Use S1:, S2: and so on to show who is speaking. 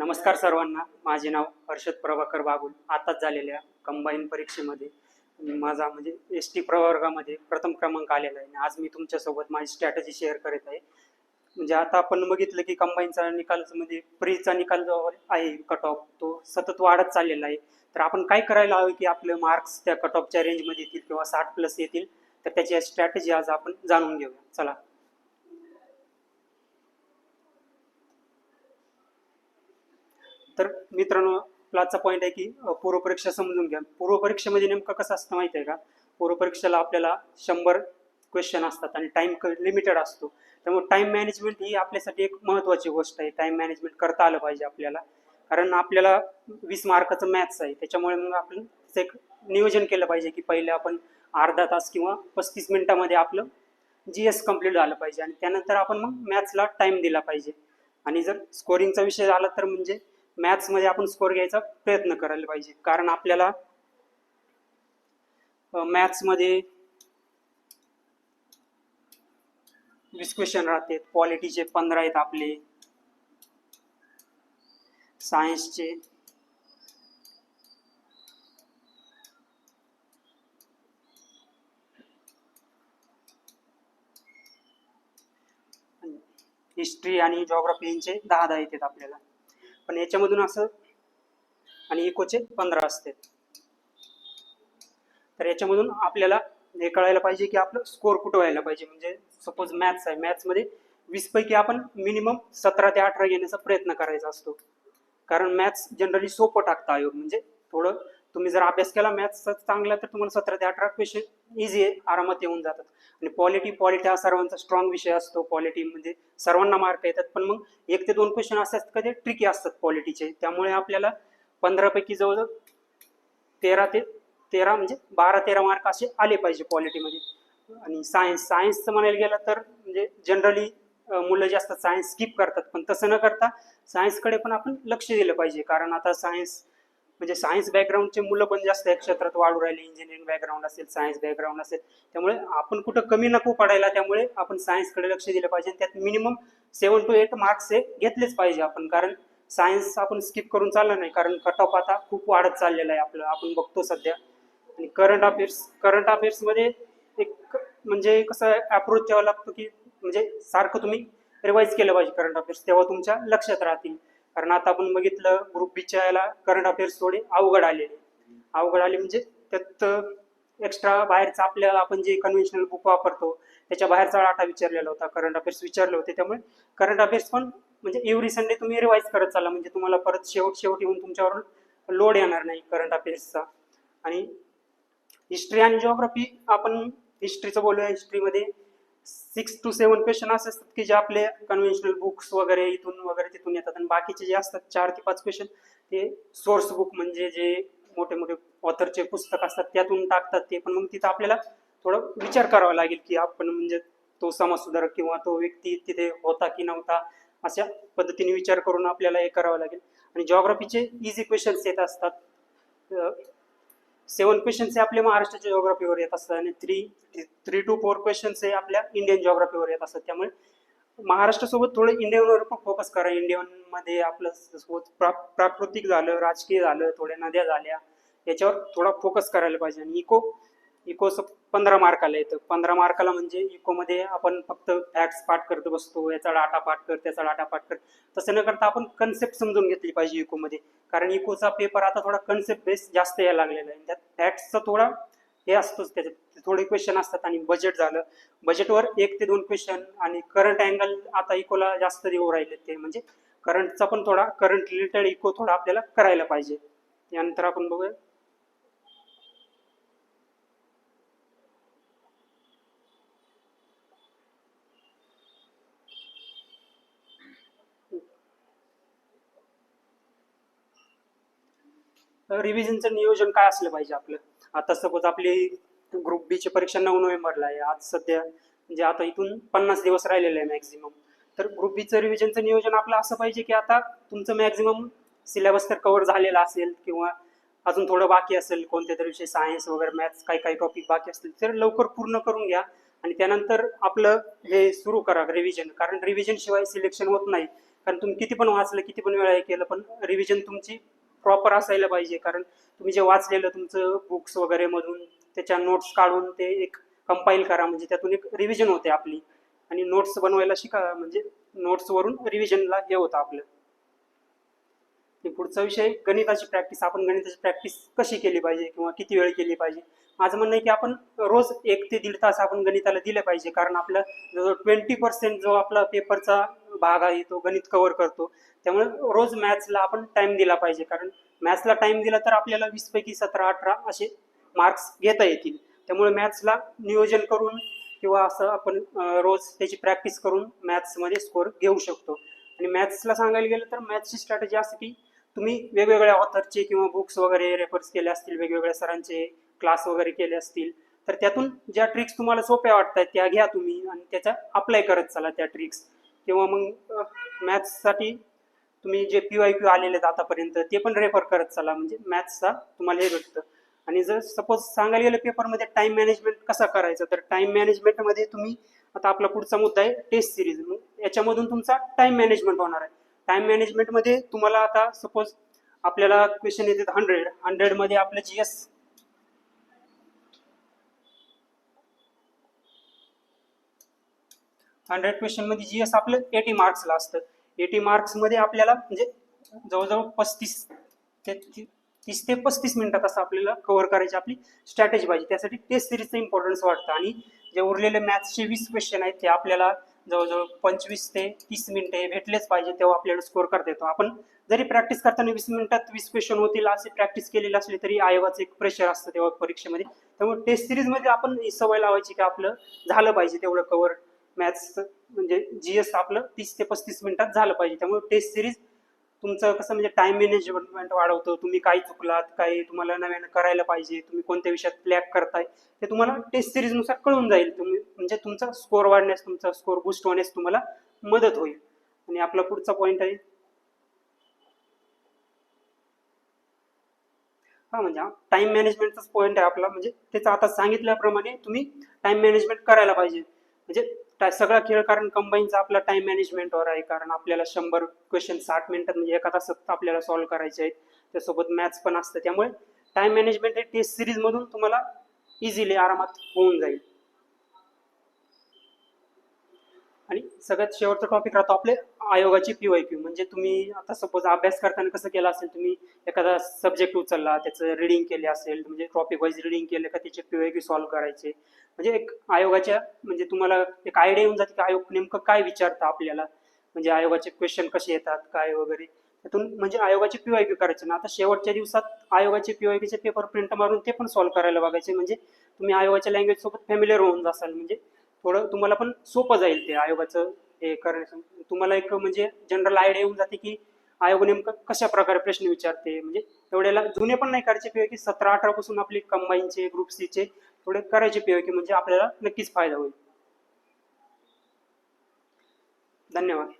S1: नमस्कार सर्वांना. माझे नाव हर्षद प्रभाकर बागुल आताच झालेल्या कंबाईन परीक्षेमध्ये माझा म्हणजे एस टी प्रवर्गामध्ये प्रथम क्रमांक आलेला आहे. आणि आज मी तुमच्यासोबत माझी स्ट्रॅटजी शेअर करत आहे. म्हणजे आता आपण बघितलं की कंबाईनचा निकाल म्हणजे प्रीचा निकाल जो आहे कट ऑफ तो सतत वाढत चाललेला आहे. तर आपण काय करायला हवं की आपले मार्क्स त्या कट ऑफच्या रेंजमध्ये येतील किंवा साठ प्लस येतील तर त्याची स्ट्रॅटजी आज आपण जाणून घेऊया. चला. तर मित्रांनो लाचा पॉईंट आहे की पूर्वपरीक्षा समजून घ्या. पूर्वपरीक्षेमध्ये नेमकं कसं असतं माहिती आहे का? पूर्वपरीक्षेला आपल्याला शंभर क्वेश्चन असतात आणि टाइम लिमिटेड असतो. त्यामुळे टाइम मॅनेजमेंट ही आपल्यासाठी एक महत्त्वाची गोष्ट आहे. टाइम मॅनेजमेंट करता आलं पाहिजे आपल्याला. कारण आपल्याला वीस मार्काचं मॅथ्स आहे. त्याच्यामुळे मग आपण एक नियोजन केलं पाहिजे की पहिले आपण अर्धा तास किंवा पस्तीस मिनिटामध्ये आपलं जी एस कंप्लीट झालं पाहिजे. आणि त्यानंतर आपण मग मॅथ्सला टाइम दिला पाहिजे. आणि जर स्कोरिंगचा विषय झाला तर म्हणजे मॅथ्समध्ये आपण स्कोर घ्यायचा प्रयत्न करायला पाहिजे. कारण आपल्याला मॅथ्समध्ये वीस क्वेश्चन राहते क्वालिटीचे पंधरा आहेत आपले. सायन्सचे हिस्ट्री आणि जॉग्राफी यांचे दहा दहा येतात आपल्याला. पण याच्यामधून असं आणि इकोचे पंधरा असते. तर याच्यामधून आपल्याला हे कळायला पाहिजे की आपलं स्कोर कुठं व्हायला पाहिजे. म्हणजे सपोज मॅथ्स आहे. मॅथ्समध्ये वीस पैकी आपण मिनिमम सतरा ते अठरा घेण्याचा प्रयत्न करायचा असतो. कारण मॅथ्स जनरली सोपं टाकतं आयोग. म्हणजे थोडं तुम्ही जर अभ्यास केला मॅथ्सचा चांगला तर तुम्हाला सतरा ते अठरा क्वेश्चन इझी आरामात येऊन जातात. आणि पॉलिटी पॉलिटी हा सर्वांचा स्ट्रॉंग विषय असतो. पॉलिटी म्हणजे सर्वांना मार्क येतात. पण मग एक ते दोन क्वेश्चन असतात कधी ट्रिकी असतात पॉलिटीचे त्यामुळे आपल्याला पंधरापैकी जवळजवळ तेरा ते तेरा म्हणजे बारा तेरा मार्क असे आले पाहिजे पॉलिटीमध्ये आणि सायन्स सायन्सचं म्हणायला गेलं तर म्हणजे जनरली मुलं जास्त सायन्स स्किप करतात. पण तसं न करता सायन्सकडे पण आपण लक्ष दिलं पाहिजे. कारण आता सायन्स म्हणजे सायन्स बॅकग्राऊंडचे मुलं पण जास्त या क्षेत्रात वाढू राहिले इंजिनिअरिंग बॅकग्राऊंड असेल सायन्स बॅकग्राऊंड असेल त्यामुळे आपण कुठं कमी नको पडायला त्यामुळे आपण सायन्सकडे लक्ष दिलं पाहिजे. त्यात minimum seven to eight marks हे घेतलेच पाहिजे आपण कारण सायन्स आपण स्किप करून चाललं नाही कारण कट ऑफ आता खूप वाढत चाललेला आहे आपलं आपण बघतो सध्या. आणि करंट अफेअर्स करंट अफेअर्समध्ये एक म्हणजे कसं अप्रोच द्यावा लागतो की म्हणजे सारखं तुम्ही रिवाईज केलं पाहिजे करंट अफेअर्स तेव्हा तुमच्या लक्षात राहतील. कारण आता आपण बघितलं ग्रुप बीच्या याला करंट अफेअर्स थोडे अवघड आलेले. अवघड आले म्हणजे त्यात एक्स्ट्रा बाहेरचा आपल्याला आपण जे कन्व्हेन्शनल बुक वापरतो त्याच्या बाहेरचा डाटा विचारलेला होता करंट अफेअर्स विचारले होते. त्यामुळे करंट अफेअर्स पण म्हणजे एव्हरी संडे तुम्ही रिवाईज करत चाला म्हणजे तुम्हाला परत शेवट शेवट येऊन तुमच्यावर लोड येणार नाही करंट अफेअर्सचा आणि हिस्ट्री आणि जिओग्राफी आपण हिस्ट्रीचं बोलूया. हिस्ट्रीमध्ये सिक्स टू सेवन क्वेश्चन असे असतात की जे आपले कन्व्हेन्शनल बुक्स वगैरे इथून वगैरे तिथून येतात. आणि बाकीचे जे असतात चार ते पाच क्वेश्चन ते सोर्स बुक म्हणजे जे मोठे मोठे ऑथरचे पुस्तक असतात त्यातून टाकतात ते. पण मग तिथं आपल्याला थोडं विचार करावा लागेल की आपण म्हणजे तो समाजसुधारक किंवा तो व्यक्ती तिथे होता की नव्हता अशा पद्धतीने विचार करून आपल्याला हे करावं लागेल. आणि जॉग्राफीचे इझी क्वेश्चन्स येत असतात. सेवन क्वेश्चन्स हे आपल्या महाराष्ट्राच्या जॉग्राफीवर येत असतात आणि three three to four questions हे आपल्या इंडियन जॉग्राफीवर येत असतात. त्यामुळे महाराष्ट्रासोबत थोडं इंडियनवर पण फोकस करा. इंडियनमध्ये आपलं सोबत प्रा प्राकृतिक झालं राजकीय झालं थोड्या नद्या झाल्या याच्यावर थोडा फोकस करायला पाहिजे. आणि इको इकोचं पंधरा मार्काला येतं. पंधरा मार्काला म्हणजे इकोमध्ये आपण फक्त फॅक्ट्स पाठ करत बसतो याचा डाटा पाठ कर त्याचा डाटा पाठ कर. तसं न करता आपण कन्सेप्ट समजून घेतली पाहिजे इकोमध्ये कारण इकोचा पेपर आता थोडा कन्सेप्ट बेस जास्त यायला लागलेला आहे. त्यात फॅक्ट्सचा थोडा हे असतोच त्याच्यात थोडे क्वेश्चन असतात आणि बजेट झालं. बजेटवर एक ते दोन क्वेश्चन आणि करंट अँगल आता इकोला जास्त देऊ राहिले ते. म्हणजे करंटचा पण थोडा करंट रिलेटेड इको थोडा आपल्याला करायला पाहिजे. यानंतर आपण बघूया. रिव्हिजनचं नियोजन काय असलं पाहिजे आपलं? आता सपोज आपली ग्रुप बीची परीक्षा नऊ नोव्हेंबरला आहे. आज सध्या म्हणजे आता इथून पन्नास दिवस राहिलेले आहे मॅक्झिमम तर ग्रुप बीचं रिव्हिजनचं नियोजन आपलं असं पाहिजे की आता तुमचं मॅक्झिमम सिलेबस तर कव्हर झालेला असेल किंवा अजून थोडं बाकी असेल कोणत्या तरी विषय सायन्स वगैरे मॅथ्स काही काही टॉपिक बाकी असतील तर लवकर पूर्ण करून घ्या. आणि त्यानंतर आपलं हे सुरू करा रिव्हिजन कारण रिव्हिजन शिवाय सिलेक्शन होत नाही. कारण तुम्ही किती पण वाचलं किती पण वेळा हे केलं पण रिव्हिजन तुमची प्रॉपर असायला पाहिजे. कारण तुम्ही जे वाचलेलं तुमचं बुक्स वगैरे मधून त्याच्या नोट्स काढून ते एक कंपाईल करा. म्हणजे त्यातून एक रिव्हिजन होते आपली. आणि नोट्स बनवायला शिका म्हणजे नोट्सवरून रिव्हिजनला हे होतं आपलं. आणि पुढचा विषय गणिताची प्रॅक्टिस आपण गणिताची प्रॅक्टिस कशी केली पाहिजे किंवा किती वेळ केली पाहिजे? माझं म्हणणं आहे की आपण रोज एक ते दीड तास आपण गणिताला दिले पाहिजे. कारण आपलं जवळ ट्वेंटी पर्सेंट जो आपला पेपरचा भाग आहे तो गणित कव्हर करतो. त्यामुळे रोज मॅथ्सला आपण टाइम दिला पाहिजे. कारण मॅथ्सला टाइम दिला तर आपल्याला वीसपैकी सतरा अठरा असे मार्क्स घेता येतील. त्यामुळे मॅथ्सला नियोजन करून किंवा असं आपण रोज त्याची प्रॅक्टिस करून मॅथ्समध्ये स्कोअर घेऊ शकतो. आणि मॅथ्सला सांगायला गेलं तर मॅथ्सची स्ट्रॅटेजी असते की तुम्ही वेगवेगळ्या ऑथरचे किंवा बुक्स वगैरे रेफर्स केले असतील वेगवेगळ्या सरांचे क्लास वगैरे केले असतील तर त्यातून ज्या ट्रिक्स तुम्हाला सोप्या वाटतात त्या घ्या तुम्ही आणि त्याचा अप्लाय करत चला त्या ट्रिक्स किंवा मग मॅथ्ससाठी तुम्ही जे पी वाय क्यू आलेले आहेत आतापर्यंत ते पण रेफर करत चला. म्हणजे मॅथ्सचा तुम्हाला हे भेटतं. आणि जर सपोज सांगायला गेलं पेपरमध्ये टाइम मॅनेजमेंट कसा करायचा तर टाइम मॅनेजमेंटमध्ये तुम्ही आता आपला पुढचा मुद्दा आहे टेस्ट सिरीज याच्यामधून तुमचा टाइम मॅनेजमेंट होणार आहे. टाइम मॅनेजमेंटमध्ये तुम्हाला आता सपोज आपल्याला क्वेश्चन येतात हंड्रेड हंड्रेडमध्ये आपलं जी एस हंड्रेड क्वेश्चनमध्ये जी एस आपलं एटी मार्क्सला असतं. एटी मार्क्समध्ये आपल्याला म्हणजे जवळजवळ पस्तीस ते तीस ते पस्तीस मिनिटात असं आपल्याला कव्हर करायची आपली स्ट्रॅटेजी पाहिजे. त्यासाठी टेस्ट सिरीजचं इम्पॉर्टन्स वाटतं आणि जे उरलेले मॅथ्सचे वीस क्वेश्चन आहेत ते आपल्याला जवळजवळ पंचवीस ते तीस मिनिटे भेटलेच पाहिजे तेव्हा आपल्याला स्कोर करता येतो. आपण जरी प्रॅक्टिस करताना वीस मिनिटात वीस क्वेश्चन होतील असे प्रॅक्टिस केलेली असली तरी आयोगाचं एक प्रेशर असतं तेव्हा परीक्षेमध्ये. त्यामुळे टेस्ट सिरीजमध्ये आपण ही सवय लावायची की आपलं झालं पाहिजे तेवढं कवर मॅथ्सचं म्हणजे जी एस आपलं तीस ते पस्तीस मिनिटात झालं पाहिजे. त्यामुळे टेस्ट सिरीज तुमचं कसं म्हणजे टाइम मॅनेजमेंट वाढवतं? तुम्ही काय चुकलात? काय तुम्हाला नव्यानं करायला पाहिजे? तुम्ही कोणत्या विषयात प्लॅक करताय? ते तुम्हाला टेस्ट सिरीजनुसार कळून जाईल. तुम्ही म्हणजे तुमचा स्कोअर वाढण्यास तुमचा स्कोअर बूस्ट होण्यास तुम्हाला मदत होईल. आणि आपला पुढचा पॉईंट आहे. हा म्हणजे टाइम मॅनेजमेंटचाच पॉईंट आहे आपला. म्हणजे त्याचं आता सांगितल्याप्रमाणे तुम्ही टाइम मॅनेजमेंट करायला पाहिजे. म्हणजे सगळा खेळ कारण कंबाईनचा आपला टाइम मॅनेजमेंटवर आहे. कारण आपल्याला शंभर क्वेश्चन साठ मिनिटात म्हणजे एका तासात आपल्याला सॉल्व्ह करायचे आहेत. त्यासोबत मॅथ्स पण असतं. त्यामुळे टाइम मॅनेजमेंट हे टेस्ट सिरीजमधून तुम्हाला इझिली आरामात होऊन जाईल. आणि सगळ्यात शेवटचा टॉपिक राहतो आपले आयोगाची पी वाय क्यू म्हणजे तुम्ही आता सपोज अभ्यास करताना कसं केलं असेल? तुम्ही एखादा सब्जेक्ट उचलला त्याचं रिडिंग केले असेल म्हणजे टॉपिक वाईज रिडिंग केलं का त्याचे पी वाय क्यू सॉल्व्ह करायचे? म्हणजे एक आयोगाच्या म्हणजे तुम्हाला एक आयडिया येऊन जाते की आयोग नेमकं काय विचारतं आपल्याला? म्हणजे आयोगाचे क्वेश्चन कसे येतात काय वगैरे? त्यातून म्हणजे आयोगाचे पी वाय क्यू करायचे. ना आता शेवटच्या दिवसात आयोगाचे पी वाय क्यूचे पेपर प्रिंट मारून ते पण सॉल्व्ह करायला बघायचे. म्हणजे तुम्ही आयोगाच्या लँग्वेज सोबत फॅमिलियर होऊन जासाल. म्हणजे थोडं तुम्हाला पण सोपं जाईल ते आयोगाचं हे करण्याचं. तुम्हाला एक म्हणजे जनरल आयडिया येऊन जाते की आयोग नेमकं कशा प्रकारे प्रश्न विचारते. म्हणजे तेवढ्याला जुने पण नाही करायचे पी की सतरा अठरा पासून आपली कंबाईनचे ग्रुप सीचे थोडे करायचे पी की म्हणजे आपल्याला नक्कीच फायदा होईल. धन्यवाद.